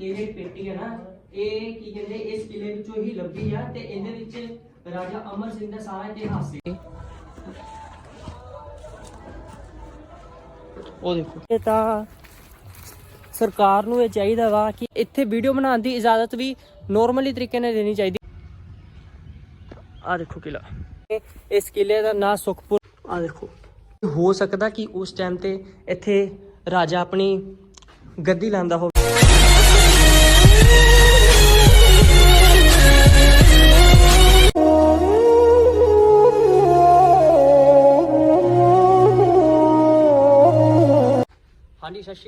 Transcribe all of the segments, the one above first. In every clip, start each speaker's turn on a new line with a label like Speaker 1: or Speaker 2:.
Speaker 1: ਇਹ ਪੇਟੀ ਹੈ ਨਾ ਇਹ ਕੀ ਕਹਿੰਦੇ ਇਸ ਕਿਲੇ ਵਿੱਚੋਂ ਹੀ ਲੱਭੀ ਆ ਤੇ ਇਹਦੇ ਵਿੱਚ ਰਾਜਾ ਅਮਰ ਸਿੰਘ ਦਾ ਸਾਰਾ ਇਤਿਹਾਸ ਸੀ। ਉਹ ਦੇਖੋ। ਇਹ ਤਾਂ ਸਰਕਾਰ ਨੂੰ ਇਹ ਚਾਹੀਦਾ ਵਾ ਕਿ ਇੱਥੇ ਵੀਡੀਓ ਬਣਾਉਣ ਦੀ ਇਜਾਜ਼ਤ ਵੀ ਨੋਰਮਲੀ ਤਰੀਕੇ ਨਾਲ ਦੇਣੀ ਚਾਹੀਦੀ। ਆ ਦੇਖੋ ਕਿਲਾ ਇਸ ਕਿਲੇ ਦਾ ਨਾਂ ਸੁਖਪੁਰ ਆ ਦੇਖੋ। ਹੋ ਸਕਦਾ ਕਿ ਉਸ ਟਾਈਮ ਤੇ ਇੱਥੇ ਰਾਜਾ ਆਪਣੀ ਗੱਦੀ ਲਾਂਦਾ ਹੋਵੇ।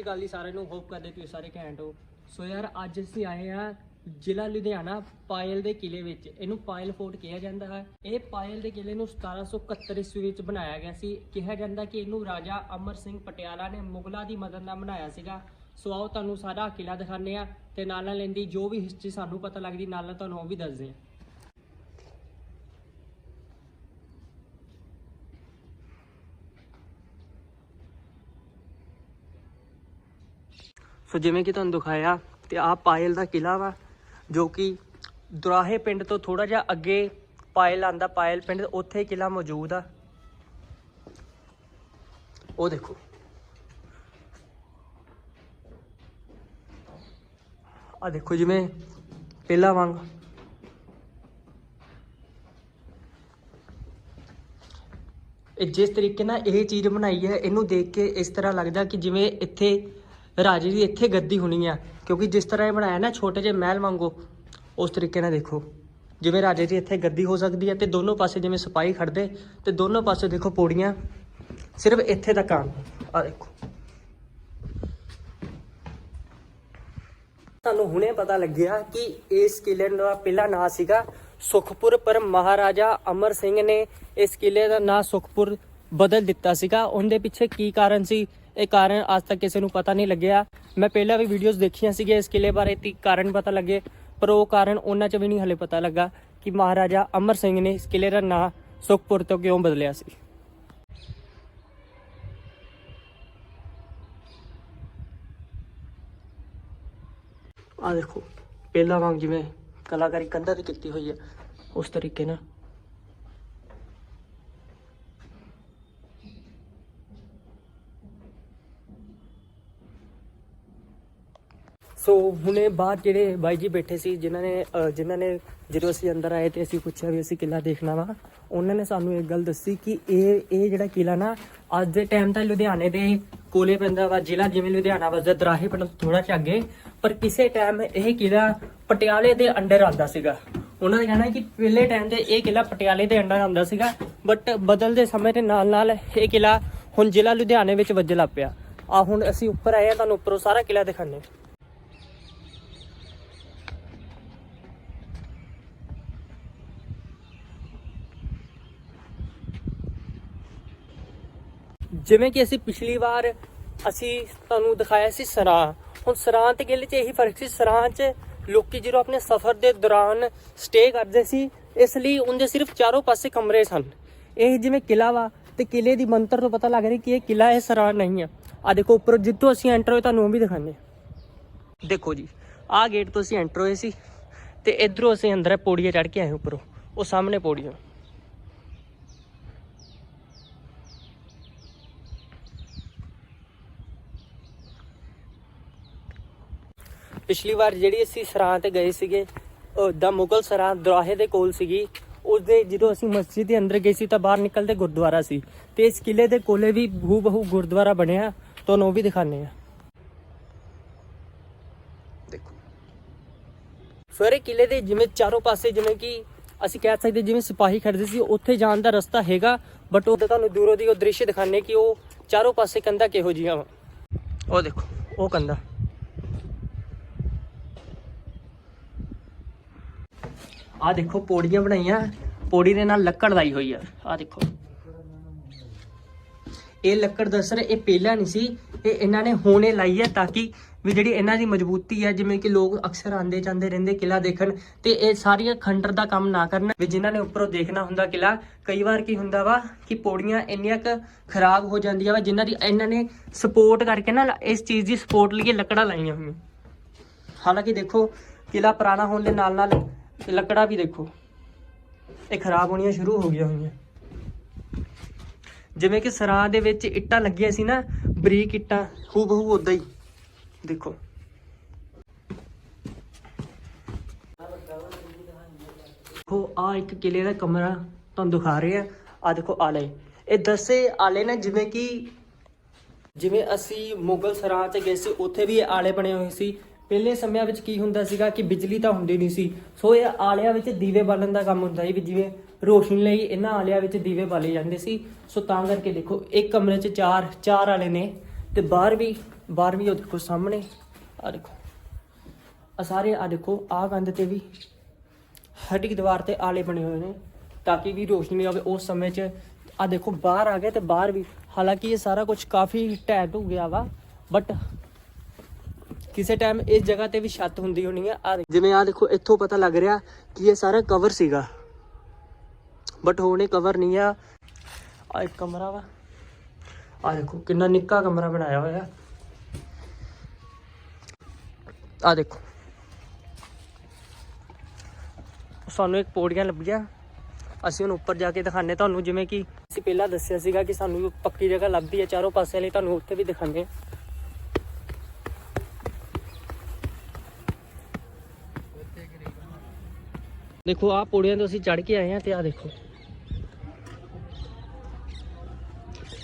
Speaker 1: ਗੱਲ ਸਤਿ ਸਾਰਿਆਂ ਨੂੰ ਹੋਪ ਕਰਦੇ ਤੁਸੀਂ ਸਾਰੇ ਘੈਂਟ ਹੋ। ਸੋ ਯਾਰ, ਅੱਜ ਅਸੀਂ ਆਏ ਆ ਜ਼ਿਲ੍ਹਾ ਲੁਧਿਆਣਾ ਪਾਇਲ ਦੇ ਕਿਲੇ ਵਿੱਚ। ਇਹਨੂੰ ਪਾਇਲ ਫੋਰਟ ਕਿਹਾ ਜਾਂਦਾ ਹੈ। ਇਹ ਪਾਇਲ ਦੇ ਕਿਲੇ ਨੂੰ 1771 ਈਸਵੀ ਵਿੱਚ ਬਣਾਇਆ ਗਿਆ ਸੀ। ਕਿਹਾ ਜਾਂਦਾ ਕਿ ਇਹਨੂੰ ਰਾਜਾ ਅਮਰ ਸਿੰਘ ਪਟਿਆਲਾ ਨੇ ਮੁਗਲਾਂ ਦੀ ਮਦਦ ਨਾਲ ਬਣਾਇਆ ਸੀਗਾ। ਸੋ ਆਓ ਤੁਹਾਨੂੰ ਸਾਰਾ ਕਿਲਾ ਦਿਖਾਉਂਦੇ ਆ ਤੇ ਨਾਲ ਨਾਲ ਇਹਦੀ ਜੋ ਵੀ ਹਿਸਟਰੀ ਸਾਨੂੰ ਪਤਾ ਲੱਗਦੀ ਨਾਲ ਨਾਲ ਤੁਹਾਨੂੰ ਉਹ ਵੀ ਦੱਸਦੇ ਆ ਸੋ ਜਿਵੇਂ ਕਿ ਤੁਹਾਨੂੰ ਦਿਖਾਇਆ ਤੇ ਆਹ ਪਾਇਲ ਦਾ ਕਿਲਾ ਵਾ, ਜੋ ਕਿ ਦੁਰਾਹੇ ਪਿੰਡ ਤੋਂ ਥੋੜਾ ਜਿਹਾ ਅੱਗੇ ਪਾਇਲ ਆਂਦਾ ਪਾਇਲ ਪਿੰਡ ਉੱਥੇ ਕਿਲਾ ਮੌਜੂਦ ਆ। ਉਹ ਦੇਖੋ। ਆ ਦੇਖੋ ਜਿਵੇਂ ਪਹਿਲਾ ਵਾਂਗ। ਇਹ ਜਿਸ ਤਰੀਕੇ ਨਾਲ ਇਹ ਚੀਜ਼ ਬਣਾਈ ਹੈ, ਇਹਨੂੰ ਦੇਖ ਕੇ ਇਸ ਤਰ੍ਹਾਂ ਲੱਗਦਾ ਕਿ ਜਿਵੇਂ ਇੱਥੇ ਰਾਜੇ ਦੀ ਇੱਥੇ ਗੱਦੀ ਹੋਣੀ ਆ। ਕਿਉਂਕਿ ਜਿਸ ਤਰ੍ਹਾਂ ਇਹ ਬਣਾਇਆ ਨਾ ਛੋਟੇ ਜਿਹੇ ਮਹਿਲ ਵਾਂਗੂ, ਉਸ ਤਰੀਕੇ ਨਾਲ ਦੇਖੋ। ਜਿਵੇਂ ਰਾਜੇ ਦੀ ਇੱਥੇ ਗੱਦੀ ਹੋ ਸਕਦੀ ਹੈ ਤੇ ਦੋਨੋਂ ਪਾਸੇ ਜਿਵੇਂ ਸਿਪਾਹੀ ਖੜਦੇ ਤੇ ਦੋਨੋਂ ਪਾਸੇ ਦੇਖੋ ਪੌੜੀਆਂ। ਸਿਰਫ ਇੱਥੇ ਤੱਕ ਆਣ ਆ ਦੇਖੋ। ਤੁਹਾਨੂੰ ਹੁਣੇ ਪਤਾ ਲੱਗਿਆ ਕਿ ਇਸ ਕਿਲੇ ਦਾ ਪਹਿਲਾ ਨਾਂ ਸੀਗਾ ਸੁਖਪੁਰ, ਪਰ ਮਹਾਰਾਜਾ ਅਮਰ ਸਿੰਘ ਨੇ ਇਸ ਕਿਲੇ ਦਾ ਨਾਂ ਸੁਖਪੁਰ ਬਦਲ ਦਿੱਤਾ ਸੀਗਾ। ਉਹਦੇ ਪਿੱਛੇ ਕੀ ਕਾਰਨ ਸੀ? ਇਹ ਕਾਰਨ ਅੱਜ ਤੱਕ ਕਿਸੇ ਨੂੰ ਪਤਾ ਨਹੀਂ ਲੱਗਿਆ। ਮੈਂ ਪਹਿਲਾਂ ਵੀ ਵੀਡੀਓਜ਼ ਦੇਖੀਆਂ ਸੀਗੀਆਂ, ਇਸ ਕਿਲੇ ਬਾਰੇ ਤੇ ਕਾਰਨ ਪਤਾ ਲੱਗੇ, ਪਰ ਉਹ ਕਾਰਨ ਉਹਨਾਂ 'ਚ ਵੀ ਨਹੀਂ ਹਲੇ ਪਤਾ ਲੱਗਾ ਕਿ ਮਹਾਰਾਜਾ ਅਮਰ ਸਿੰਘ ਨੇ ਇਸ ਕਿਲੇ ਦਾ ਨਾਂ ਸੁਖਪੁਰ ਤੋਂ ਕਿਉਂ ਬਦਲਿਆ ਸੀ। ਆ ਦੇਖੋ, ਪਹਿਲਾ ਵਾਂਗ ਜਿਵੇਂ ਕਲਾਕਾਰੀ ਕੰਧਾਂ ਤੇ ਕੀਤੀ ਹੋਈ ਹੈ, ਉਸ ਤਰੀਕੇ ਨਾਲ ਸੋ ਹੁਣੇ ਬਾਹਰ ਜਿਹੜੇ ਬਾਈ ਜੀ ਬੈਠੇ ਸੀ, ਜਿਨ੍ਹਾਂ ਨੇ ਅਹ ਜਿਨ੍ਹਾਂ ਨੇ ਜਦੋਂ ਅਸੀਂ ਅੰਦਰ ਆਏ ਤੇ ਅਸੀਂ ਪੁੱਛਿਆ ਵੀ ਅਸੀਂ ਕਿਲਾ ਦੇਖਣਾ ਵਾ, ਉਹਨਾਂ ਨੇ ਸਾਨੂੰ ਇੱਕ ਗੱਲ ਦੱਸੀ ਕਿ ਇਹ ਇਹ ਜਿਹੜਾ ਕਿਲਾ ਨਾ, ਅੱਜ ਦੇ ਟਾਈਮ ਤਾਂ ਲੁਧਿਆਣੇ ਦੇ ਕੋਲੇ ਪੈਂਦਾ ਵਾ, ਜ਼ਿਲ੍ਹਾ ਜਿਵੇਂ ਲੁਧਿਆਣਾ ਵਜਦਾ ਦਰਾਹੇ ਪਿੰਡ ਤੋਂ ਥੋੜਾ ਜਿਹਾ ਅੱਗੇ, ਪਰ ਕਿਸੇ ਟਾਈਮ ਇਹ ਕਿਲਾ ਪਟਿਆਲੇ ਦੇ ਅੰਡਰ ਆਉਂਦਾ ਸੀਗਾ। ਉਹਨਾਂ ਦਾ ਕਹਿਣਾ ਹੈ ਕਿ ਪਹਿਲੇ ਟਾਈਮ ਤੇ ਇਹ ਕਿਲਾ ਪਟਿਆਲੇ ਦੇ ਅੰਡਰ ਆਉਂਦਾ ਸੀਗਾ ਬਟ ਬਦਲਦੇ ਸਮੇਂ ਦੇ ਨਾਲ ਨਾਲ ਇਹ ਕਿਲਾ ਹੁਣ ਜ਼ਿਲ੍ਹਾ ਲੁਧਿਆਣੇ ਵਿੱਚ ਵੱਜਣ ਲੱਗ ਪਿਆ। ਆ ਹੁਣ ਅਸੀਂ ਉੱਪਰ ਆਏ ਆ, ਤੁਹਾਨੂੰ ਉੱਪਰੋਂ ਸਾਰਾ ਕਿਲਾ ਦਿਖਾਣੇ ਜਿਵੇਂ ਕਿ ਅਸੀਂ ਪਿਛਲੀ ਵਾਰ ਅਸੀਂ ਤੁਹਾਨੂੰ ਦਿਖਾਇਆ ਸੀ ਸਰਾਂ। ਹੁਣ ਸਰਾਂ ਤੇ ਕਿਲੇ 'ਚ ਇਹੀ ਫ਼ਰਕ ਸੀ, ਸਰਾਂ 'ਚ ਲੋਕੀ ਜਦੋਂ ਆਪਣੇ ਸਫ਼ਰ ਦੇ ਦੌਰਾਨ ਸਟੇ ਕਰਦੇ ਸੀ, ਇਸ ਲਈ ਉਹਦੇ ਸਿਰਫ ਚਾਰੋਂ ਪਾਸੇ ਕਮਰੇ ਸਨ। ਇਹ ਜਿਵੇਂ ਕਿਲਾ ਵਾ ਤੇ ਕਿਲੇ ਦੀ ਮੰਤਰ ਤੋਂ ਪਤਾ ਲੱਗ ਰਿਹਾ ਕਿ ਇਹ ਕਿਲਾ ਹੈ ਸਰਾਂ ਨਹੀਂ ਆ। ਆ ਦੇਖੋ, ਉੱਪਰ ਜਿੱਥੋਂ ਅਸੀਂ ਐਂਟਰ ਹੋਏ, ਤੁਹਾਨੂੰ ਉਹ ਵੀ ਦਿਖਾਣੇ ਦੇਖੋ ਜੀ, ਆਹ ਗੇਟ ਤੋਂ ਅਸੀਂ ਐਂਟਰ ਹੋਏ ਸੀ ਤੇ ਇਧਰੋਂ ਅਸੀਂ ਅੰਦਰ ਪੌੜੀਆਂ ਚੜ੍ਹ ਕੇ ਆਏ ਉੱਪਰੋਂ। ਉਹ ਸਾਹਮਣੇ ਪੌੜੀਆਂ। ਪਿਛਲੀ ਵਾਰ ਜਿਹੜੀ ਅਸੀਂ ਸਰਾਂ ਤੇ ਗਏ ਸੀਗੇ ਦਾ ਮੁਗਲ ਸਰਾਂ ਦਰਾਹੇ ਦੇ ਕੋਲ ਸੀਗੀ। ਉਸਦੇ ਜਦੋਂ ਅਸੀਂ ਮਸਜਿਦ ਦੇ ਅੰਦਰ ਗਏ ਸੀ ਤਾਂ ਬਾਹਰ ਨਿਕਲਦੇ ਗੁਰਦੁਆਰਾ ਸੀ। ਤੇ ਇਸ ਕਿਲੇ ਦੇ ਕੋਲੇ ਵੀ ਬਹੂ ਬਹੂ ਗੁਰਦੁਆਰਾ ਬਣਿਆ ਤੁਹਾਨੂੰ ਉਹ ਵੀ ਦਿਖਾਣੇ ਆ ਦੇਖੋ। ਸਾਰੇ ਕਿਲੇ ਦੇ ਜਿਵੇਂ ਚਾਰੋਂ ਪਾਸੇ ਜਿਵੇਂ ਕਿ ਅਸੀਂ ਕਹਿ ਸਕਦੇ ਜਿਵੇਂ ਸਿਪਾਹੀ ਖੜਦੇ ਸੀ ਉੱਥੇ ਜਾਣ ਦਾ ਰਸਤਾ ਹੈਗਾ ਬਟ ਉਹ ਤੁਹਾਨੂੰ ਦੂਰੋਂ ਦੀ ਉਹ ਦ੍ਰਿਸ਼ ਦਿਖਾਣੇ ਕਿ ਉਹ ਚਾਰੋਂ ਪਾਸੇ ਕੰਧਾਂ ਕਿਹੋ ਜੀਆਂ ਵਾ। ਉਹ ਦੇਖੋ। ਉਹ ਕੰਧਾਂ। ਆ ਦੇਖੋ ਪੌੜੀਆਂ ਬਣਾਈਆਂ, ਪੌੜੀ ਦੇ ਨਾਲ ਲੱਕੜ ਲਾਈ ਹੋਈ ਆ। ਆ ਦੇਖੋ। ਇਹ ਲੱਕੜ ਦਸਰ ਇਹ ਪਹਿਲਾਂ ਨਹੀਂ ਸੀ, ਇਹ ਇਹਨਾਂ ਨੇ ਹੁਣੇ ਲਾਈ ਹੈ ਤਾਂ ਕਿ ਵੀ ਜਿਹੜੀ ਇਹਨਾਂ ਦੀ ਮਜ਼ਬੂਤੀ ਹੈ ਜਿਵੇਂ ਕਿ ਲੋਕ ਅਕਸਰ ਆਂਦੇ ਜਾਂਦੇ ਰਹਿੰਦੇ ਕਿਲਾ ਦੇਖਣ ਤੇ ਇਹ ਸਾਰੀਆਂ ਖੰਡਰ ਦਾ ਕੰਮ ਨਾ ਕਰਨ, ਵੀ ਜਿਨ੍ਹਾਂ ਨੇ ਉੱਪਰੋਂ ਦੇਖਣਾ ਹੁੰਦਾ ਕਿਲਾ ਕਈ ਵਾਰ ਕੀ ਹੁੰਦਾ ਵਾ ਕਿ ਪੌੜੀਆਂ ਇੰਨੀਆਂ ਕ ਖਰਾਬ ਹੋ ਜਾਂਦੀਆਂ ਵਾ, ਜਿਨ੍ਹਾਂ ਦੀ ਇਹਨਾਂ ਨੇ ਸਪੋਰਟ ਕਰਕੇ ਨਾ, ਇਸ ਚੀਜ਼ ਦੀ ਸਪੋਰਟ ਲਈ ਲੱਕੜਾਂ ਲਾਈਆਂ ਹੋਈਆਂ। ਹਾਲਾਂਕਿ ਦੇਖੋ ਕਿਲਾ ਪੁਰਾਣਾ ਹੋਣ ਦੇ ਨਾਲ ਨਾਲ ਲੱਕੜਾਂ ਵੀ ਦੇਖੋ। ਇਹ ਖਰਾਬ ਹੋਣੀਆਂ ਸ਼ੁਰੂ ਹੋ ਗਈਆਂ ਹੋਈਆਂ। ਜਿਵੇਂ ਕਿ ਸਰਾਂ ਦੇ ਵਿੱਚ ਇੱਟਾਂ ਲੱਗੀਆਂ ਸੀ ਨਾ, ਬਰੀਕ ਇੱਟਾਂ ਹੂ ਬਹੂ ਉਦਾਂ ਹੀ। ਦੇਖੋ। ਦੇਖੋ ਆ ਇੱਕ ਕਿਲੇ ਦਾ ਕਮਰਾ ਤੁਹਾਨੂੰ ਦਿਖਾ ਰਹੇ ਆ ਆ ਦੇਖੋ ਆਲੇ। ਇਹ ਦਸੇ ਆਲੇ ਨੇ ਜਿਵੇਂ ਕਿ ਜਿਵੇਂ ਅਸੀਂ ਮੁਗਲ ਸਰਾਂ ਚ ਗਏ ਸੀ, ਉੱਥੇ ਵੀ ਇਹ ਆਲੇ ਬਣੇ ਹੋਏ ਸੀ। ਪਹਿਲੇ ਸਮਿਆਂ ਵਿੱਚ ਕੀ ਹੁੰਦਾ ਸੀਗਾ ਕਿ ਬਿਜਲੀ ਤਾਂ ਹੁੰਦੀ ਨਹੀਂ ਸੀ। ਸੋ ਇਹ ਆਲਿਆਂ ਵਿੱਚ ਦੀਵੇ ਬਾਲਣ ਦਾ ਕੰਮ ਹੁੰਦਾ ਸੀ ਵੀ ਜਿਵੇਂ ਰੋਸ਼ਨੀ ਲਈ ਇਹਨਾਂ ਆਲਿਆਂ ਵਿੱਚ ਦੀਵੇ ਬਾਲੇ ਜਾਂਦੇ ਸੀ। ਸੋ ਤਾਂ ਕਰਕੇ ਦੇਖੋ, ਇੱਕ ਕਮਰੇ 'ਚ ਚਾਰ ਚਾਰ ਆਲੇ ਨੇ ਤੇ ਬਾਹਰ ਵੀ ਬਾਹਰ ਵੀ ਉਹ ਦੇਖੋ ਸਾਹਮਣੇ ਆ ਦੇਖੋ। ਆ ਸਾਰੇ ਆ ਦੇਖੋ ਆ ਕੰਧ ਤੇ ਵੀ ਹਰ ਇੱਕ ਦੀਵਾਰ ਤੇ ਆਲੇ ਬਣੇ ਹੋਏ ਨੇ ਤਾਂ ਕਿ ਵੀ ਰੋਸ਼ਨੀ ਆਵੇ ਉਸ ਸਮੇਂ 'ਚ। ਆ ਦੇਖੋ, ਬਾਹਰ ਆ ਗਏ ਤੇ ਬਾਹਰ ਵੀ ਹਾਲਾਂਕਿ ਇਹ ਸਾਰਾ ਕੁਝ ਕਾਫੀ ਢਹਿ ਢੁ ਗਿਆ ਵਾ ਬਟ ਕਿਸੇ ਟਾਈਮ ਇਸ ਜਗ੍ਹਾ ਤੇ ਵੀ ਛੱਤ ਹੁੰਦੀ ਹੋਣੀ ਆ, ਆਹ ਜਿਵੇਂ ਆ ਦੇਖੋ, ਇੱਥੋਂ ਪਤਾ ਲੱਗ ਰਿਹਾ ਕਿ ਇਹ ਸਾਰਾ ਕਵਰ ਸੀਗਾ। ਬਟ ਹੁਣ ਇਹ ਕਵਰ ਨਹੀਂ ਆ। ਆ ਇੱਕ ਕਮਰਾ ਵਾ। ਆ ਦੇਖੋ, ਕਿੰਨਾ ਨਿੱਕਾ ਕਮਰਾ ਬਣਾਇਆ ਹੋਇਆ। ਆ ਦੇਖੋ। ਸਾਨੂੰ ਇੱਕ ਪੌੜੀਆਂ ਲੱਭੀਆਂ। ਅਸੀਂ ਹੁਣ ਉੱਪਰ ਜਾ ਕੇ ਦਿਖਾਣੇ ਤੁਹਾਨੂੰ ਜਿਵੇਂ ਕਿ ਅਸੀਂ ਪਹਿਲਾਂ ਦੱਸਿਆ ਸੀਗਾ ਕਿ ਸਾਨੂੰ ਪੱਕੀ ਜਗ੍ਹਾ ਲੱਭਦੀ ਹੈ ਚਾਰੋਂ ਪਾਸੇ ਲਈ ਤੁਹਾਨੂੰ ਉੱਥੇ ਵੀ ਦਿਖਾਉਂਦੇ ਦੇਖੋ, ਆਹ ਪੌੜੀਆਂ ਤੋਂ ਅਸੀਂ ਚੜ ਕੇ ਆਏ ਹਾਂ ਤੇ ਆਹ ਦੇਖੋ।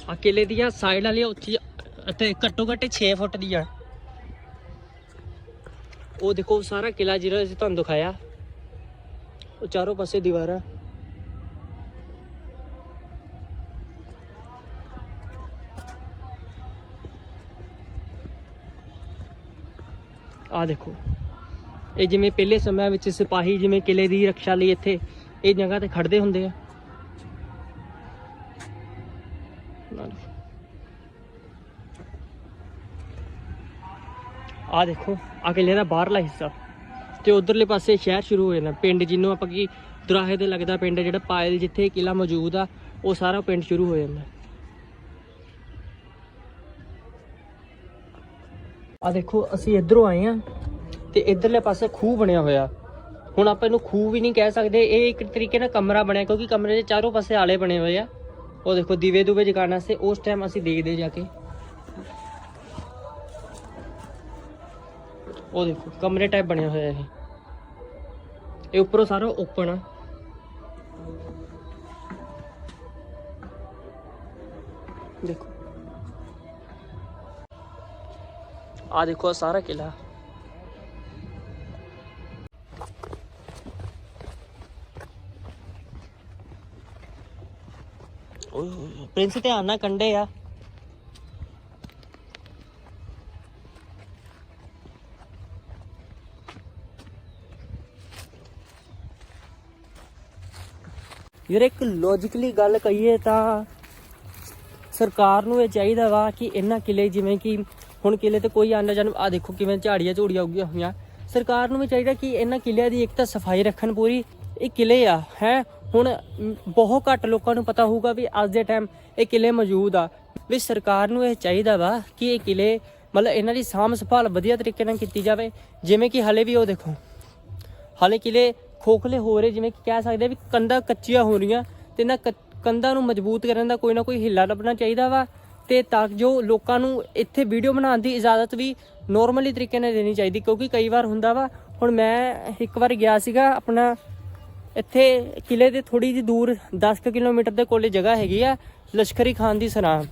Speaker 1: ਆ ਕਿਲੇ ਦੀਆਂ ਸਾਈਡ ਵਾਲੀਆਂ ਉੱਚੀ ਅਤੇ ਘੱਟੋ ਘੱਟ 6 ਫੁੱਟ ਦੀਆਂ। ਉਹ ਦੇਖੋ, ਸਾਰਾ ਕਿਲਾ ਜਿਹੜਾ ਅਸੀਂ ਤੁਹਾਨੂੰ ਦਿਖਾਇਆ, ਉਹ ਚਾਰੋਂ ਪਾਸੇ ਦੀਵਾਰਾਂ ਆ। ਦੇਖੋ ਇਹ ਜਿਵੇਂ ਪਹਿਲੇ ਸਮਿਆਂ ਵਿੱਚ ਸਿਪਾਹੀ ਜਿਵੇਂ ਕਿਲੇ ਦੀ ਰੱਖਿਆ ਲਈ ਇੱਥੇ ਇਹ ਜਗ੍ਹਾ ਤੇ ਖੜਦੇ ਹੁੰਦੇ ਆ। ਆ ਦੇਖੋ ਆ ਕਿਲੇ ਦਾ ਬਾਹਰਲਾ ਹਿੱਸਾ। ਤੇ ਉਧਰਲੇ ਪਾਸੇ ਸ਼ਹਿਰ ਸ਼ੁਰੂ ਹੋ ਜਾਂਦਾ, ਪਿੰਡ ਜਿਹਨੂੰ ਆਪਾਂ ਕੀ ਦੁਰਾਹੇ ਤੇ ਲੱਗਦਾ ਪਿੰਡ ਜਿਹੜਾ ਪਾਇਲ ਜਿੱਥੇ ਕਿਲਾ ਮੌਜੂਦ ਆ, ਉਹ ਸਾਰਾ ਪਿੰਡ ਸ਼ੁਰੂ ਹੋ ਜਾਂਦਾ। ਆ ਦੇਖੋ, ਅਸੀਂ ਇਧਰੋਂ ਆਏ ਆ ਤੇ ਇਧਰਲੇ ਪਾਸੇ ਖੂਹ ਬਣਿਆ ਹੋਇਆ। ਹੁਣ ਆਪਾਂ ਇਹਨੂੰ ਖੂਹ ਵੀ ਨਹੀਂ ਕਹਿ ਸਕਦੇ। ਇਹ ਇੱਕ ਤਰੀਕੇ ਨਾਲ ਕਮਰਾ ਬਣਿਆ, ਕਿਉਂਕਿ ਕਮਰੇ ਦੇ ਚਾਰੋਂ ਪਾਸੇ ਆਲੇ ਬਣੇ ਹੋਏ ਆ। ਉਹ ਦੇਖੋ ਦੀਵੇ ਦੂਵੇ ਜਗਾਉਣ ਵਾਸਤੇ ਉਸ ਟਾਈਮ ਅਸੀਂ ਦੇਖਦੇ ਜਾ ਕੇ। ਉਹ ਦੇਖੋ, ਕਮਰੇ ਟਾਈਪ ਬਣਿਆ ਹੋਇਆ ਇਹ। ਇਹ ਉੱਪਰੋਂ ਸਾਰਾ ਓਪਨ ਆ। ਦੇਖੋ। ਆ ਦੇਖੋ, ਆਹ ਸਾਰਾ ਕਿਲਾ ਪ੍ਰਿੰਸ ਧਿਆਨ ਨਾਲ ਕੰਡੇ ਆ। ਯਾਰ ਇੱਕ ਲੌਜੀਕਲੀ ਗੱਲ ਕਹੀਏ ਤਾਂ ਸਰਕਾਰ ਨੂੰ ਇਹ ਚਾਹੀਦਾ ਵਾ ਕਿ ਇਹਨਾਂ ਕਿਲੇ ਜਿਵੇਂ ਕਿ ਹੁਣ ਕਿਲੇ ਤੇ ਕੋਈ ਆਂਦਾ ਜਾਨ ਆ ਦੇਖੋ ਕਿਵੇਂ ਝਾੜੀਆਂ ਝੂੜੀਆਂ ਉੱਗੀਆਂ ਹੋਈਆਂ। ਸਰਕਾਰ ਨੂੰ ਵੀ ਚਾਹੀਦਾ ਕਿ ਇਹਨਾਂ ਕਿਲਿਆਂ ਦੀ ਇੱਕ ਤਾਂ ਸਫ਼ਾਈ ਰੱਖਣ ਪੂਰੀ। ਇਹ ਕਿਲੇ ਆ, ਹੈ? ਹੁਣ ਬਹੁਤ ਘੱਟ ਲੋਕਾਂ ਨੂੰ ਪਤਾ ਹੋਊਗਾ ਵੀ ਅੱਜ ਦੇ ਟਾਈਮ ਇਹ ਕਿਲੇ ਮੌਜੂਦ ਆ। ਵੀ ਸਰਕਾਰ ਨੂੰ ਇਹ ਚਾਹੀਦਾ ਵਾ ਕਿ ਇਹ ਕਿਲੇ ਮਤਲਬ ਇਹਨਾਂ ਦੀ ਸਾਂਭ ਸੰਭਾਲ ਵਧੀਆ ਤਰੀਕੇ ਨਾਲ ਕੀਤੀ ਜਾਵੇ। ਜਿਵੇਂ ਕਿ ਹਲੇ ਵੀ ਉਹ ਦੇਖੋ, ਹਾਲੇ ਕਿਲੇ ਖੋਖਲੇ ਹੋ ਰਹੇ, ਜਿਵੇਂ ਕਿ ਕਹਿ ਸਕਦੇ ਵੀ ਕੰਧਾਂ ਕੱਚੀਆਂ ਹੋ ਰਹੀਆਂ ਤੇ ਇਹਨਾਂ ਕ- ਕੰਧਾਂ ਨੂੰ ਮਜ਼ਬੂਤ ਕਰਨ ਦਾ ਕੋਈ ਨਾ ਕੋਈ ਹਿੱਲਾ ਲੱਭਣਾ ਚਾਹੀਦਾ ਵਾ ਤੇ ਤਾਂ ਜੋ ਲੋਕਾਂ ਨੂੰ ਇੱਥੇ ਵੀਡੀਓ ਬਣਾਉਣ ਦੀ ਇਜਾਜ਼ਤ ਵੀ ਨੋਰਮਲੀ ਤਰੀਕੇ ਨਾਲ ਦੇਣੀ ਚਾਹੀਦੀ, ਕਿਉਂਕਿ ਕਈ ਵਾਰ ਹੁੰਦਾ ਵਾ। ਹੁਣ ਮੈਂ ਇੱਕ ਵਾਰ ਗਿਆ ਸੀਗਾ ਆਪਣਾ ਇੱਥੇ ਕਿਲੇ ਦੇ ਥੋੜੀ ਜਿਹੀ ਦੂਰ 10 ਕੁ ਕਿਲੋਮੀਟਰ ਦੇ ਕੋਲੇ ਜਗ੍ਹਾ ਹੈਗੀ ਆ, ਲਸ਼ਕਰੀ ਖਾਨ ਦੀ ਸਰਾਂ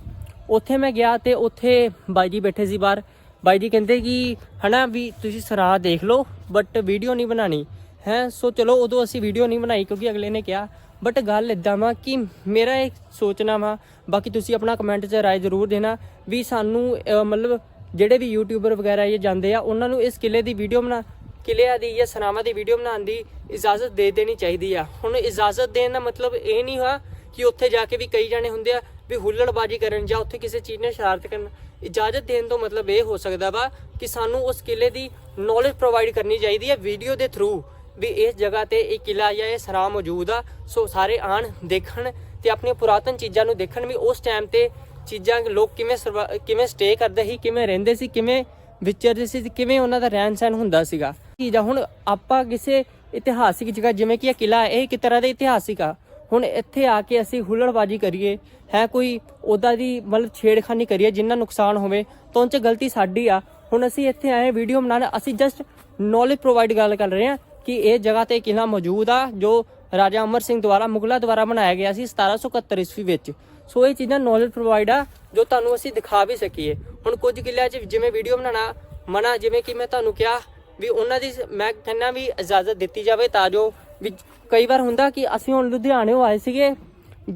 Speaker 1: ਉੱਥੇ ਮੈਂ ਗਿਆ ਤੇ ਉੱਥੇ ਬਾਈ ਜੀ ਬੈਠੇ ਸੀ ਬਾਹਰ। ਬਾਈ ਜੀ ਕਹਿੰਦੇ ਕਿ, ਹਨਾ ਵੀ ਤੁਸੀਂ ਸਰਾਂ ਦੇਖ ਲਓ ਬਟ ਵੀਡੀਓ ਨਹੀਂ ਬਣਾਣੀ ਹੈ, ਸੋ ਚਲੋ ਉਦੋਂ ਅਸੀਂ ਵੀਡੀਓ ਨਹੀਂ ਬਣਾਈ ਕਿਉਂਕਿ ਅਗਲੇ ਨੇ ਕਿਹਾ। ਬਟ ਗੱਲ ਇਦਾਂ ਵਾ ਕਿ ਮੇਰਾ ਇੱਕ ਸੋਚਣਾ ਵਾ, ਬਾਕੀ ਤੁਸੀਂ ਆਪਣਾ ਕਮੈਂਟ 'ਚ ਰਾਏ ਜ਼ਰੂਰ ਦੇਣਾ ਵੀ ਸਾਨੂੰ ਮਤਲਬ ਜਿਹੜੇ ਵੀ ਯੂਟਿਊਬਰ ਵਗੈਰਾ ਇਹ ਜਾਂਦੇ ਆ, ਉਹਨਾਂ ਨੂੰ ਇਸ ਕਿਲੇ ਦੀ ਵੀਡੀਓ ਬਣਾ ਕਿਲਿਆਂ ਦੀ ਜਾਂ ਸਰਾਵਾਂ ਦੀ ਵੀਡੀਓ ਬਣਾਉਣ ਦੀ ਇਜਾਜ਼ਤ ਦੇ ਦੇਣੀ ਚਾਹੀਦੀ ਆ। ਹੁਣ ਇਜਾਜ਼ਤ ਦੇਣ ਦਾ ਮਤਲਬ ਇਹ ਨਹੀਂ ਹੋਇਆ ਕਿ ਉੱਥੇ ਜਾ ਕੇ ਵੀ ਕਈ ਜਾਣੇ ਹੁੰਦੇ ਆ ਵੀ ਹੁੱਲੜਬਾਜੀ ਕਰਨ ਜਾਂ ਉੱਥੇ ਕਿਸੇ ਚੀਜ਼ ਨੇ ਸ਼ਰਾਰਤ ਕਰਨ। ਇਜਾਜ਼ਤ ਦੇਣ ਤੋਂ ਮਤਲਬ ਇਹ ਹੋ ਸਕਦਾ ਵਾ ਕਿ ਸਾਨੂੰ ਉਸ ਕਿਲੇ ਦੀ ਨੌਲੇਜ ਪ੍ਰੋਵਾਈਡ ਕਰਨੀ ਚਾਹੀਦੀ ਹੈ ਵੀਡੀਓ ਦੇ ਥਰੂ ਵੀ ਇਸ ਜਗ੍ਹਾ ਤੇ ਇਹ ਕਿਲਾ ਜਾਂ ਇਹ ਸਰਾ ਮੌਜੂਦ ਆ। ਸੋ ਸਾਰੇ ਆਣ, ਦੇਖਣ ਤੇ ਆਪਣੀਆਂ ਪੁਰਾਤਨ ਚੀਜ਼ਾਂ ਨੂੰ ਦੇਖਣ ਵੀ ਉਸ ਟਾਈਮ ਤੇ ਚੀਜ਼ਾਂ ਲੋਕ ਕਿਵੇਂ ਸਰਵਾ- ਕਿਵੇਂ ਸਟੇ ਕਰਦੇ ਸੀ, ਕਿਵੇਂ ਰਹਿੰਦੇ ਸੀ, ਕਿਵੇਂ ਵਿਚਰਦੇ ਸੀ ਕਿਵੇਂ ਉਹਨਾਂ ਦਾ ਰਹਿਣ ਸਹਿਣ ਹੁੰਦਾ ਸੀਗਾ। ਚੀਜ਼ ਆ। ਹੁਣ ਆਪਾਂ ਕਿਸੇ ਇਤਿਹਾਸਿਕ ਜਗ੍ਹਾ, ਜਿਵੇਂ ਕਿ ਇਹ ਕਿਲਾ ਇਹ ਇੱਕ ਤਰ੍ਹਾਂ ਦਾ ਇਤਿਹਾਸਿਕ ਆ। ਹੁਣ ਇੱਥੇ ਆ ਕੇ ਅਸੀਂ ਹੁੱਲੜਬਾਜੀ ਕਰੀਏ, ਹੈ, ਕੋਈ ਉਹਦਾ ਦੀ ਮਤਲਬ ਛੇੜਖਾਨੀ ਕਰੀਏ, ਜਿੰਨਾ ਨੁਕਸਾਨ ਹੋਵੇ, ਤਾਂ ਉਹ 'ਚ ਗਲਤੀ ਸਾਡੀ ਆ। ਹੁਣ ਅਸੀਂ ਇੱਥੇ ਆਏ ਵੀਡੀਓ ਬਣਾਉਣ, ਅਸੀਂ ਜਸਟ ਨੌਲੇਜ ਪ੍ਰੋਵਾਈਡ ਗੱਲ ਕਰ ਰਹੇ ਹਾਂ ਕਿ ਇਹ ਜਗ੍ਹਾ ਤੇ ਕਿਲਾ ਮੌਜੂਦ ਆ, ਜੋ ਰਾਜਾ ਅਮਰ ਸਿੰਘ ਦੁਆਰਾ, ਮੁਗਲਾ ਦੁਆਰਾ ਬਣਾਇਆ ਗਿਆ ਸੀ 1771 ਈਸਵੀ ਵਿੱਚ। ਸੋ ਇਹ ਚੀਜ਼ਾਂ ਨੌਲੇਜ ਪ੍ਰੋਵਾਈਡ ਆ, ਜੋ ਤੁਹਾਨੂੰ ਅਸੀਂ ਦਿਖਾ ਵੀ ਸਕੀਏ। ਹੁਣ ਕੁਝ ਕਿਲਿਆਂ 'ਚ ਜਿਵੇਂ ਵੀਡੀਓ ਬਣਾਉਣਾ, ਮਨਾ, ਜਿਵੇਂ ਕਿ ਮੈਂ ਤੁਹਾਨੂੰ ਕਿਹਾ ਵੀ ਉਹਨਾਂ ਦੀ ਮੈਂ ਕਹਿੰਦਾ ਵੀ ਇਜਾਜ਼ਤ ਦਿੱਤੀ ਜਾਵੇ ਤਾਂ ਜੋ ਵੀ ਕਈ ਵਾਰ ਹੁੰਦਾ ਕਿ ਅਸੀਂ ਹੁਣ ਲੁਧਿਆਣੇੋਂ ਆਏ ਸੀਗੇ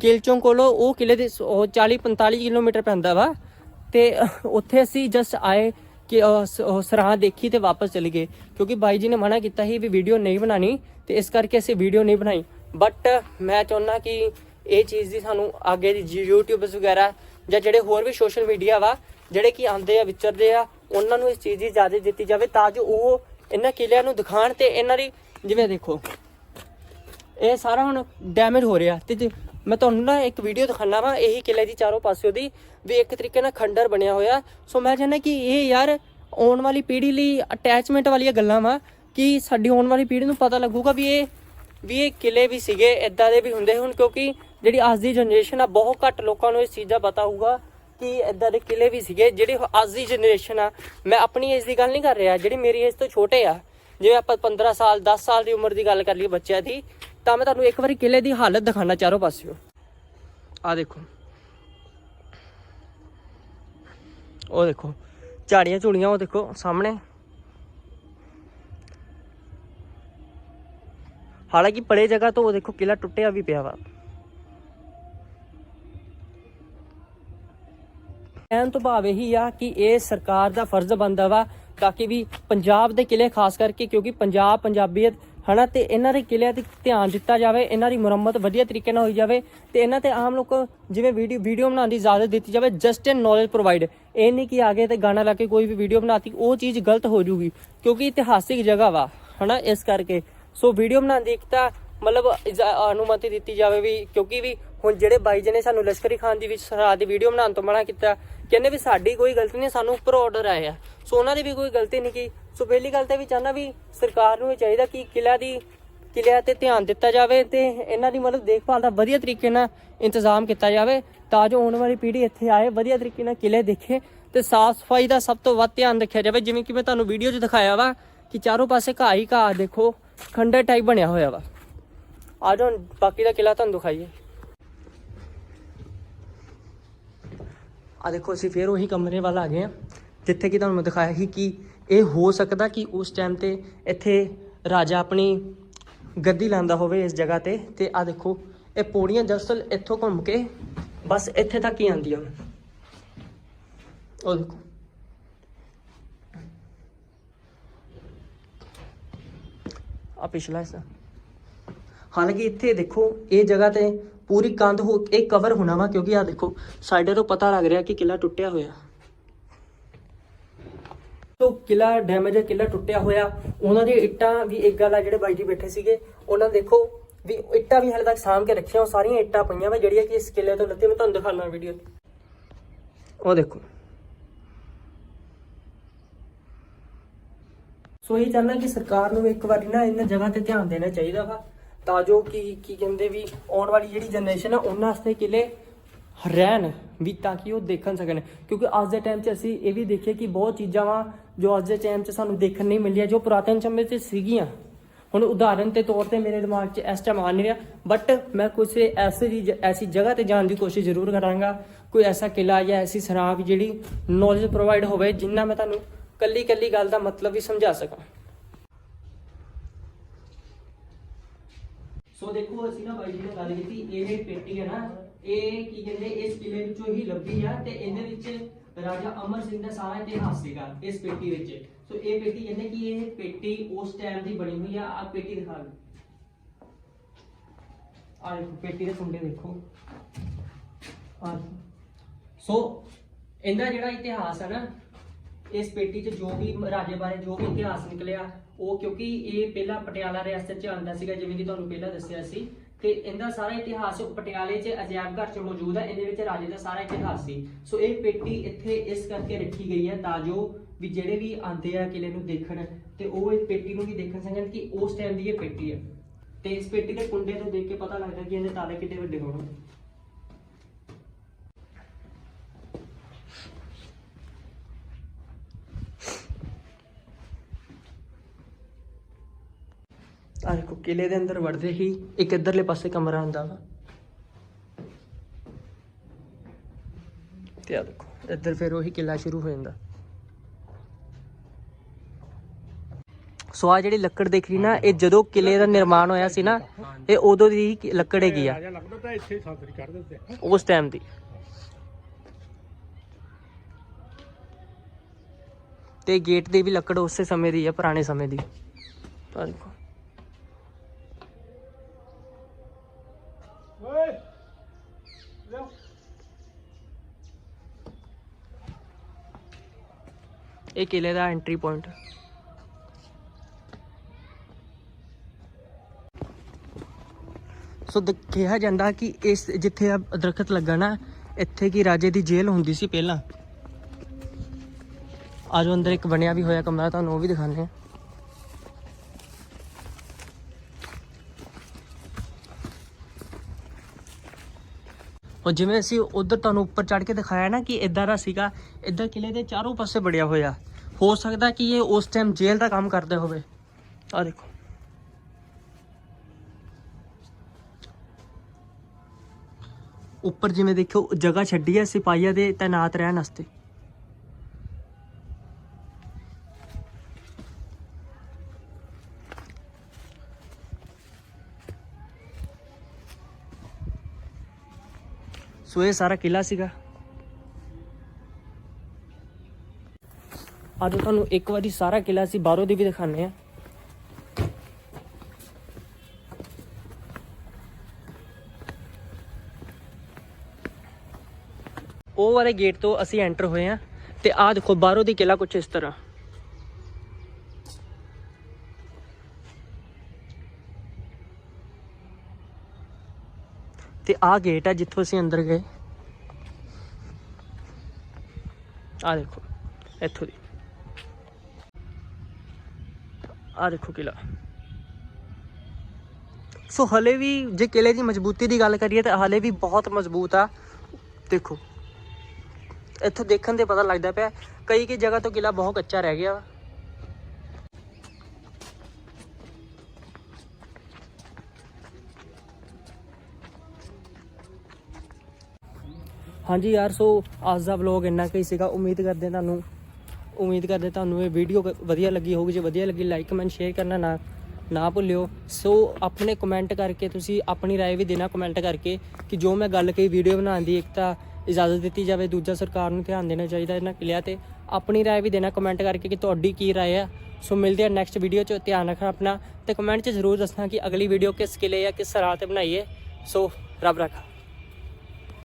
Speaker 1: ਗਿਲਚੋਂ ਕੋਲੋਂ ਉਹ ਕਿਲੇ ਦੇ 40 45 ਕਿਲੋਮੀਟਰ ਪੈਂਦਾ ਵਾ ਤੇ ਉੱਥੇ ਅਸੀਂ ਜਸਟ ਆਏ ਕਿ ਅਹ, ਦੇਖੀ ਤੇ ਵਾਪਸ ਚਲੇ ਗਏ। ਕਿਉਂਕਿ ਬਾਈ ਜੀ ਨੇ ਮਨਾ ਕੀਤਾ ਸੀ ਵੀ ਵੀਡੀਓ ਨਹੀਂ ਬਣਾਣੀ ਤੇ ਇਸ ਕਰਕੇ ਅਸੀਂ ਵੀਡੀਓ ਨਹੀਂ ਬਣਾਈ। ਬਟ ਮੈਂ ਚਾਹੁੰਦਾ ਕਿ ਇਹ ਚੀਜ਼ ਦੀ ਸਾਨੂੰ ਅੱਗੇ ਦੀ YouTube ਵਗੈਰਾ ਜਾਂ ਜਿਹੜੇ ਹੋਰ ਵੀ ਸੋਸ਼ਲ ਮੀਡੀਆ ਵਾ ਜਿਹੜੇ ਕਿ ਆਉਂਦੇ ਆ ਵਿਚਰਦੇ ਆ ਉਹਨਾਂ ਨੂੰ ਇਸ ਚੀਜ਼ ਦੀ ਇਜਾਜ਼ਤ ਦਿੱਤੀ ਜਾਵੇ ਤਾਂ ਜੋ ਉਹ ਇਹਨਾਂ ਕਿਲਿਆਂ ਨੂੰ ਦਿਖਾਣ ਤੇ ਇਹਨਾਂ ਦੀ, ਜਿਵੇਂ ਦੇਖੋ, ਇਹ ਸਾਰਾ ਹੁਣ ਡੈਮੇਜ ਹੋ ਰਿਹਾ। ਤੇ ਜੇ ਮੈਂ ਤੁਹਾਨੂੰ ਨਾ ਇੱਕ ਵੀਡੀਓ ਦਿਖਾਣਾ ਵਾ, ਇਹੀ ਕਿਲੇ ਦੀ ਚਾਰੋਂ ਪਾਸਿਓ ਦੀ, ਵੀ ਇੱਕ ਤਰੀਕੇ ਨਾਲ ਖੰਡਰ ਬਣਿਆ ਹੋਇਆ। ਸੋ ਮੈਂ ਚਾਹੁੰਦਾ ਕਿ ਇਹ ਯਾਰ ਆਉਣ ਵਾਲੀ ਪੀੜ੍ਹੀ ਲਈ ਅਟੈਚਮੈਂਟ ਵਾਲੀਆਂ ਗੱਲਾਂ ਵਾ, ਕਿ ਸਾਡੀ ਆਉਣ ਵਾਲੀ ਪੀੜ੍ਹੀ ਨੂੰ ਪਤਾ ਲੱਗੂਗਾ ਵੀ ਇਹ ਵੀ ਇਹ ਕਿਲੇ ਵੀ ਸੀਗੇ ਇਦਾਂ ਦੇ ਵੀ ਹੁੰਦੇ ਹੁਣ, ਕਿਉਂਕਿ ਜਿਹੜੀ ਅੱਜ ਦੀ ਜਨਰੇਸ਼ਨ ਆ, ਬਹੁਤ ਘੱਟ ਲੋਕਾਂ ਨੂੰ ਇਸ ਚੀਜ਼ ਦਾ ਪਤਾ ਹੋਊਗਾ। ਕਿ ਇਦਾਂ ਦੇ ਕਿਲੇ ਵੀ ਸੀਗੇ, ਜਿਹੜੀ ਅੱਜ ਦੀ ਜਨਰੇਸ਼ਨ ਆ। ਮੈਂ ਆਪਣੀ ਏਜ ਦੀ ਗੱਲ ਨਹੀਂ ਕਰ ਰਿਹਾ, ਜਿਹੜੀ ਮੇਰੀ ਏਜ ਤੋਂ ਛੋਟੇ ਆ। ਜਿਵੇਂ ਆਪਾਂ 15 ਸਾਲ 10 ਸਾਲ ਦੀ ਉਮਰ ਦੀ ਗੱਲ ਕਰ ਲਈ ਬੱਚਿਆਂ ਦੀ, ਤਾਂ ਮੈਂ ਤੁਹਾਨੂੰ ਇੱਕ ਵਾਰੀ ਕਿਲੇ ਦੀ ਹਾਲਤ ਦਿਖਾਣਾ ਚਾਰੋਂ ਪਾਸਿਓ। ਆ ਦੇਖੋ। ਉਹ ਦੇਖੋ, ਝਾੜੀਆਂ ਝੂੜੀਆਂ, ਉਹ ਦੇਖੋ ਸਾਹਮਣੇ। ਹਾਲਾਂਕਿ ਬੜੇ ਜਗ੍ਹਾ ਤੋਂ ਉਹ ਦੇਖੋ ਕਿਲਾ ਟੁੱਟਿਆ ਵੀ ਪਿਆ ਵਾ। ਕਹਿਣ ਤੋਂ ਭਾਵ ਇਹੀ ਆ ਕਿ ਇਹ ਸਰਕਾਰ ਦਾ ਫਰਜ਼ ਬਣਦਾ ਵਾ ਤਾਂ ਕਿ ਵੀ ਪੰਜਾਬ ਦੇ ਕਿਲੇ ਖਾਸ ਕਰਕੇ ਕਿਉਂਕਿ ਪੰਜਾਬ, ਪੰਜਾਬੀਅਤ, ਹਨਾ, ਤੇ ਇਹਨਾਂ ਦੇ ਕਿਲਿਆਂ ਤੇ ਧਿਆਨ ਦਿੱਤਾ ਜਾਵੇ, ਇਹਨਾਂ ਦੀ ਮੁਰੰਮਤ ਵਧੀਆ ਤਰੀਕੇ ਨਾਲ ਹੋਈ ਜਾਵੇ ਤੇ ਇਹਨਾਂ ਤੇ ਆਮ ਲੋਕ ਜਿਵੇਂ ਵੀਡੀਓ ਵੀਡੀਓ ਬਣਾਉਣ ਦੀ ਇਜਾਜ਼ਤ ਦਿੱਤੀ ਜਾਵੇ ਜਸਟ ਇਨ ਨੌਲੇਜ ਪ੍ਰੋਵਾਈਡ ਇਹ ਨਹੀਂ ਕਿ ਆਗੇ ਤੇ ਗਾਣਾ ਲਾ ਕੇ ਕੋਈ ਵੀ ਵੀਡੀਓ ਬਣਾਤੀ, ਉਹ ਚੀਜ਼ ਗਲਤ ਹੋ ਜੂਗੀ, ਕਿਉਂਕਿ ਇਤਿਹਾਸਿਕ ਜਗ੍ਹਾ ਵਾ, ਹਨਾ, ਇਸ ਕਰਕੇ। ਸੋ ਵੀਡੀਓ ਬਣਾਉਣ ਦੀ ਇੱਕ ਤਾਂ ਮਤਲਬ ਇਜਾ- ਅਨੁਮਤੀ ਦਿੱਤੀ ਜਾਵੇ ਵੀ, ਕਿਉਂਕਿ ਵੀ ਹੁਣ ਜਿਹੜੇ ਬਾਈ ਜੀ ਨੇ ਸਾਨੂੰ ਲਸ਼ਕਰੀ ਖਾਨ ਦੀ ਵਿੱਚ ਸਰਾਹ ਦੀ ਵੀਡੀਓ ਬਣਾਉਣ ਤੋਂ ਮਨਾ ਕੀਤਾ ਕਹਿੰਦੇ ਵੀ ਸਾਡੀ ਕੋਈ ਗਲਤੀ ਨਹੀਂ, ਸਾਨੂੰ ਉੱਪਰ ਆਰਡਰ ਆਏ ਆ। ਸੋ ਉਹਨਾਂ ਦੀ ਵੀ ਕੋਈ ਗਲਤੀ ਨਹੀਂ ਕੀ। ਸੋ ਪਹਿਲੀ ਗੱਲ ਤਾਂ ਵੀ ਚਾਹਨਾ ਵੀ ਸਰਕਾਰ ਨੂੰ ਇਹ ਚਾਹੀਦਾ ਕਿ ਕਿਲਾ ਦੀ ਕਿਲਿਆਂ ਤੇ ਧਿਆਨ ਦਿੱਤਾ ਜਾਵੇ ਤੇ ਇਹਨਾਂ ਦੀ ਮਤਲਬ ਦੇਖਭਾਲ ਦਾ ਵਧੀਆ ਤਰੀਕੇ ਨਾਲ ਇੰਤਜ਼ਾਮ ਕੀਤਾ ਜਾਵੇ ਤਾਂ ਜੋ ਆਉਣ ਵਾਲੀ ਪੀੜ੍ਹੀ ਇੱਥੇ ਆਏ, ਵਧੀਆ ਤਰੀਕੇ ਨਾਲ ਕਿਲੇ ਦੇਖੇ ਤੇ ਸਾਫ਼ ਸਫ਼ਾਈ ਦਾ ਸਭ ਤੋਂ ਵੱਧ ਧਿਆਨ ਰੱਖਿਆ ਜਾਵੇ। ਜਿਵੇਂ ਕਿ ਮੈਂ ਤੁਹਾਨੂੰ ਵੀਡੀਓ 'ਚ ਦਿਖਾਇਆ ਵਾ ਕਿ ਚਾਰੋਂ ਪਾਸੇ ਘਾਹ ਹੀ ਘਾਹ ਦੇਖੋ, ਖੰਡਰ ਟਾਈਪ ਬਣਿਆ ਹੋਇਆ ਵਾ। ਆ ਜਾਓ, ਬਾਕੀ ਦਾ ਕਿਲਾ ਤੁਹਾਨੂੰ ਦਿਖਾਈਏ। ਆ ਦੇਖੋ, ਅਸੀਂ ਫੇਰ ਉਹੀ ਕਮਰੇ ਵੱਲ ਆ ਗਏ ਆ ਜਿੱਥੇ ਕਿ ਤੁਹਾਨੂੰ ਮੈਂ ਦਿਖਾਇਆ ਸੀ ਕਿ ਇਹ ਹੋ ਸਕਦਾ ਕਿ ਉਸ ਟਾਈਮ ਤੇ ਇੱਥੇ ਰਾਜਾ ਆਪਣੀ ਗੱਦੀ ਲਾਂਦਾ ਹੋਵੇ ਇਸ ਜਗ੍ਹਾ ਤੇ ਤੇ ਆ ਦੇਖੋ, ਇਹ ਪੌੜੀਆਂ ਦਰਅਸਲ ਇੱਥੋਂ ਘੁੰਮ ਕੇ ਬਸ ਇੱਥੇ ਤੱਕ ਹੀ ਆਉਂਦੀਆਂ ਉਹ ਦੇਖੋ। ਆ ਪਿਛਲਾ ਹਿੱਸਾ। ਹਾਲਾਂਕਿ ਇੱਥੇ ਦੇਖੋ, ਇਹ ਜਗ੍ਹਾ ਤੇ ਪੂਰੀ ਕੰਧ ਹੋ ਇਹ ਕਵਰ ਹੋਣਾ ਵਾ ਕਿਉਂਕਿ ਆ ਦੇਖੋ ਸਾਈਡਾਂ ਤੋਂ ਪਤਾ ਲੱਗ ਰਿਹਾ ਕਿ ਕਿਲਾ ਟੁੱਟਿਆ ਹੋਇਆ। ਤੋ ਕਿਲਾ ਡੈਮੇਜ ਹੈ ਕਿਲਾ ਟੁੱਟਿਆ ਹੋਇਆ ਉਹਨਾਂ ਦੀ ਇੱਟਾਂ ਵੀ ਇੱਕ ਗੱਲ ਆ ਜਿਹੜੇ ਬਾਈ ਜੀ ਬੈਠੇ ਸੀਗੇ ਉਹਨਾਂ ਦੇਖੋ ਵੀ ਇੱਟਾਂ ਵੀ ਹਾਲੇ ਤੱਕ ਸਾਂਭ ਕੇ ਰੱਖੀਆਂ ਉਹ ਸਾਰੀਆਂ ਇੱਟਾਂ ਪਈਆਂ ਵਾ ਜਿਹੜੀਆਂ ਕਿ ਇਸ ਕਿਲੇ ਤੋਂ ਲੱਤੇ ਮੈਂ ਤੁਹਾਨੂੰ ਦਿਖਾਉਣਾ ਵੀਡੀਓ ਉਹ ਦੇਖੋ। ਸੋ ਇਹ ਚਾਹੁੰਦਾ ਕਿ ਸਰਕਾਰ ਨੂੰ ਇੱਕ ਵਾਰੀ ਨਾ ਇਹਨਾਂ ਜਗ੍ਹਾ ਤੇ ਧਿਆਨ ਦੇਣਾ ਚਾਹੀਦਾ ਵਾ। ਤਾਂ ਜੋ ਕਿ, ਕੀ ਕਹਿੰਦੇ ਵੀ ਆਉਣ ਵਾਲੀ ਜਿਹੜੀ ਜਨਰੇਸ਼ਨ ਹੈ ਉਹਨਾਂ ਵਾਸਤੇ ਕਿਲੇ ਰਹਿਣ ਵੀ ਤਾਂ ਕਿ ਉਹ ਦੇਖਣ ਸਕਣ। ਕਿਉਂਕਿ ਅੱਜ ਦੇ ਟਾਈਮ 'ਚ ਅਸੀਂ ਇਹ ਵੀ ਦੇਖਿਆ ਕਿ ਬਹੁਤ ਚੀਜ਼ਾਂ ਵਾ ਜੋ ਅੱਜ ਦੇ ਟਾਈਮ 'ਚ ਸਾਨੂੰ ਦੇਖਣ ਨਹੀਂ ਮਿਲੀਆਂ, ਜੋ ਪੁਰਾਤਨ ਸਮੇਂ 'ਚ ਸੀਗੀਆਂ। ਹੁਣ ਉਦਾਹਰਨ ਦੇ ਤੌਰ ਤੇ ਮੇਰੇ ਦਿਮਾਗ 'ਚ ਇਸ ਟਾਈਮ ਆ ਨਹੀਂ ਰਿਹਾ ਬਟ ਮੈਂ ਕਿਸੇ ਐਸੀ ਜੀ, ਐਸੀ ਜਗ੍ਹਾ ਤੇ ਜਾਣ ਦੀ ਕੋਸ਼ਿਸ਼ ਜ਼ਰੂਰ ਕਰਾਂਗਾ। ਕੋਈ ਐਸਾ ਕਿਲਾ ਜਾਂ ਐਸੀ ਸਰਾਂ ਜਿਹੜੀ ਨੌਲੇਜ ਪ੍ਰੋਵਾਈਡ ਹੋਵੇ, ਜਿੰਨਾ ਮੈਂ ਤੁਹਾਨੂੰ ਕੱਲੀ ਕੱਲੀ ਗੱਲ ਦਾ ਮਤਲਬ ਵੀ ਸਮਝਾ ਸਕਾਂ। ਸੋ ਦੇਖੋ, ਅਸੀਂ ਨਾ ਬਾਈ ਜੀ ਨੇ ਗੱਲ ਕੀਤੀ, ਇਹ ਪੇਟੀ ਹੈ ਨਾ, ਇਹ ਕੀ ਕਹਿੰਦੇ, ਇਸ ਕਿਲੇ ਵਿੱਚੋਂ ਹੀ ਲੱਭੀ ਆ ਤੇ ਇਹਦੇ ਵਿੱਚ ਰਾਜਾ ਅਮਰ ਸਿੰਘ ਦਾ ਸਾਰਾ ਇਤਿਹਾਸ ਸੀਗਾ, ਇਸ ਪੇਟੀ ਵਿੱਚ। ਸੋ ਇਹ ਪੇਟੀ ਕਹਿੰਦੇ ਕਿ ਇਹ ਪੇਟੀ ਉਸ ਟਾਈਮ ਦੀ ਬਣੀ ਹੋਈ ਆ ਆ ਪੇਟੀ ਦਿਖਾ ਲਓ ਆ ਪੇਟੀ ਦੇ ਕੁੰਡੇ ਦੇਖੋ। ਆ ਸੋ ਇਹਦਾ ਜਿਹੜਾ ਇਤਿਹਾਸ ਹੈ ਨਾ, ਇਸ ਪੇਟੀ 'ਚ ਜੋ ਵੀ ਰਾਜੇ ਬਾਰੇ ਜੋ ਵੀ ਇਤਿਹਾਸ ਨਿਕਲਿਆ ਉਹ ਕਿਉਂਕਿ ਇਹ ਪਹਿਲਾਂ ਪਟਿਆਲਾ ਰਿਆਸਤ 'ਚ ਆਉਂਦਾ ਸੀਗਾ, ਜਿਵੇਂ ਕਿ ਤੁਹਾਨੂੰ ਪਹਿਲਾਂ ਦੱਸਿਆ ਸੀ। ਤੇ ਇਹਦਾ ਸਾਰਾ ਇਤਿਹਾਸ ਪਟਿਆਲੇ 'ਚ ਅਜਾਇਬ ਘਰ 'ਚ ਮੌਜੂਦ ਹੈ, ਇਹਦੇ ਵਿੱਚ ਰਾਜੇ ਦਾ ਸਾਰਾ ਇਤਿਹਾਸ ਸੀ। ਸੋ ਇਹ ਪੇਟੀ ਇੱਥੇ ਇਸ ਕਰਕੇ ਰੱਖੀ ਗਈ ਹੈ ਤਾਂ ਜੋ ਵੀ ਜਿਹੜੇ ਵੀ ਆਂਦੇ ਆ ਕਿਲੇ ਨੂੰ ਦੇਖਣ, ਤੇ ਉਹ ਇਸ ਪੇਟੀ ਨੂੰ ਵੀ ਦੇਖਣ ਸਕਣ ਕਿ ਉਸ ਟਾਈਮ ਦੀ ਇਹ ਪੇਟੀ ਹੈ। ਤੇ ਇਸ ਪੇਟੀ ਦੇ ਕੁੰਡੇ ਤੋਂ ਦੇਖ ਕੇ ਪਤਾ ਲੱਗਦਾ ਕਿ ਇਹਦੇ ਤਾਲੇ ਕਿੱਡੇ ਵੱਡੇ ਹੋਣ ਆਹ ਦੇਖੋ ਕਿਲੇ ਦੇ ਅੰਦਰ ਵੜਦੇ ਹੀ ਇੱਕ ਇੱਧਰਲੇ ਪਾਸੇ ਕਮਰਾ ਹੁੰਦਾ ਵਾ। ਤੇ ਆ ਦੇਖੋ ਇੱਧਰ ਫਿਰ ਉਹੀ ਕਿਲਾ ਸ਼ੁਰੂ ਹੋ ਜਾਂਦਾ। ਸੋ ਆ ਜਿਹੜੀ ਲੱਕੜ ਦੇਖ ਰਹੀ ਨਾ ਇਹ ਜਦੋਂ ਕਿਲੇ ਦਾ ਨਿਰਮਾਣ ਹੋਇਆ ਸੀ ਨਾ ਇਹ ਉਦੋਂ ਦੀ ਹੀ ਲੱਕੜ ਹੈਗੀ ਆ।
Speaker 2: ਰਾਜਾ ਲੱਗਦਾ ਤਾਂ ਇੱਥੇ ਸਾਦਰੀ ਕਰ ਦਿੰਦੇ
Speaker 1: ਉਸ ਟਾਈਮ ਦੀ। ਤੇ ਗੇਟ ਦੀ ਵੀ ਲੱਕੜ ਉਸੇ ਸਮੇਂ ਦੀ ਹੈ ਪੁਰਾਣੇ ਸਮੇਂ ਦੀ। ਆਹ ਦੇਖੋ
Speaker 2: ਓਏ ਲਿਓ
Speaker 1: ਇਹ ਕਿਲੇ ਦਾ ਐਂਟਰੀ ਪੁਆਇੰਟ ਸੋ ਕਿਹਾ ਜਾਂਦਾ ਕਿ ਇਸ ਜਿੱਥੇ ਆ ਦਰਖਤ ਲੱਗਾ ਨਾ, ਇੱਥੇ ਕੀ ਰਾਜੇ ਦੀ ਜੇਲ੍ਹ ਹੁੰਦੀ ਸੀ ਪਹਿਲਾਂ। ਆਜੋ ਅੰਦਰ ਇੱਕ ਬਣਿਆ ਵੀ ਹੋਇਆ ਕਮਰਾ, ਤੁਹਾਨੂੰ ਉਹ ਵੀ ਦਿਖਾਉਂਦੇ ਆ ਔਰ ਜਿਵੇਂ ਅਸੀਂ ਉਧਰ ਤੁਹਾਨੂੰ ਉੱਪਰ ਚੜ ਕੇ ਦਿਖਾਇਆ ਨਾ ਕਿ ਇਦਾਂ ਦਾ ਸੀਗਾ ਇਦਾਂ ਕਿਲੇ ਦੇ ਚਾਰੋਂ ਪਾਸੇ ਬੜਿਆ ਹੋਇਆ। ਹੋ ਸਕਦਾ ਕਿ ਇਹ ਉਸ ਟਾਈਮ ਜੇਲ੍ਹ ਦਾ ਕੰਮ ਕਰਦੇ ਹੋਵੇ। ਆ ਦੇਖੋ। ਉੱਪਰ ਜਿਵੇਂ ਦੇਖੋ ਜਗ੍ਹਾ ਛੱਡੀ ਹੈ ਸਿਪਾਹੀਆਂ ਦੇ ਤਾਇਨਾਤ ਰਹਿਣ ਵਾਸਤੇ। ਸੋ ਇਹ ਸਾਰਾ ਕਿਲਾ ਸੀਗਾ ਅੱਜ ਤੁਹਾਨੂੰ ਇੱਕ ਵਾਰੀ ਸਾਰਾ ਕਿਲਾ ਅਸੀਂ ਬਾਹਰੋਂ ਦੀ ਵੀ ਦਿਖਾਣੇ ਆ ਉਹ ਵਾਲੇ ਗੇਟ ਤੋਂ ਅਸੀਂ ਐਂਟਰ ਹੋਏ ਆ ਤੇ ਆਹ ਦੇਖੋ ਬਾਹਰੋਂ ਦੀ ਕਿਲਾ ਕੁਛ ਇਸ ਤਰ੍ਹਾਂ। ਤੇ ਆਹ ਗੇਟ ਆ ਜਿੱਥੋਂ ਅਸੀਂ ਅੰਦਰ ਗਏ। ਆਹ ਦੇਖੋ, ਇੱਥੋਂ ਦੀ। ਆਹ ਦੇਖੋ ਕਿਲਾ ਸੋ ਹਲੇ ਵੀ ਜੇ ਕਿਲੇ ਦੀ ਮਜ਼ਬੂਤੀ ਦੀ ਗੱਲ ਕਰੀਏ ਤਾਂ ਹਲੇ ਵੀ ਬਹੁਤ ਮਜ਼ਬੂਤ ਆ। ਦੇਖੋ, ਇੱਥੋਂ ਦੇਖਣ ਤੇ ਪਤਾ ਲੱਗਦਾ ਪਿਆ ਕਈ ਕਈ ਜਗ੍ਹਾ ਤੋਂ ਕਿਲਾ ਬਹੁਤ ਕੱਚਾ ਰਹਿ ਗਿਆ। ਹਾਂਜੀ ਯਾਰ ਸੋ ਅੱਜ ਦਾ ਵਲੌਗ ਇੰਨਾ ਕੁ ਹੀ ਸੀਗਾ ਉਮੀਦ ਕਰਦੇ ਤੁਹਾਨੂੰ ਉਮੀਦ ਕਰਦੇ ਤੁਹਾਨੂੰ ਇਹ ਵੀਡੀਓ ਵਧੀਆ ਲੱਗੀ ਹੋਊਗੀ ਜੇ ਵਧੀਆ ਲੱਗੀ ਲਾਈਕ ਕਮੈਂਟ ਸ਼ੇਅਰ ਕਰਨਾ ਨਾ ਨਾ ਭੁੱਲਿਓ ਸੋ ਆਪਣੇ ਕਮੈਂਟ ਕਰਕੇ ਤੁਸੀਂ ਆਪਣੀ رائے ਵੀ ਦੇਣਾ ਕਮੈਂਟ ਕਰਕੇ ਕਿ ਜੋ ਮੈਂ ਗੱਲ ਕਹੀ ਵੀਡੀਓ ਬਣਾਉਣ ਦੀ ਇੱਕ ਤਾਂ ਇਜਾਜ਼ਤ ਦਿੱਤੀ ਜਾਵੇ ਦੂਜਾ ਸਰਕਾਰ ਨੂੰ ਧਿਆਨ ਦੇਣਾ ਚਾਹੀਦਾ ਇਹਨਾਂ ਕਿਲਿਆਂ ਤੇ ਆਪਣੀ رائے ਵੀ ਦੇਣਾ ਕਮੈਂਟ ਕਰਕੇ ਕਿ ਤੁਹਾਡੀ ਕੀ رائے ਆ ਸੋ ਮਿਲਦੇ ਆ ਨੈਕਸਟ ਵੀਡੀਓ 'ਚ ਧਿਆਨ ਰੱਖਣਾ ਆਪਣਾ ਤੇ ਕਮੈਂਟ 'ਚ ਜ਼ਰੂਰ ਦੱਸਣਾ ਕਿ ਅਗਲੀ ਵੀਡੀਓ ਕਿਸ ਕਿਲੇ ਜਾਂ ਕਿਸ ਰਾਹ ਤੇ ਬਣਾਈਏ ਸੋ ਰੱਬ ਰੱਖਾ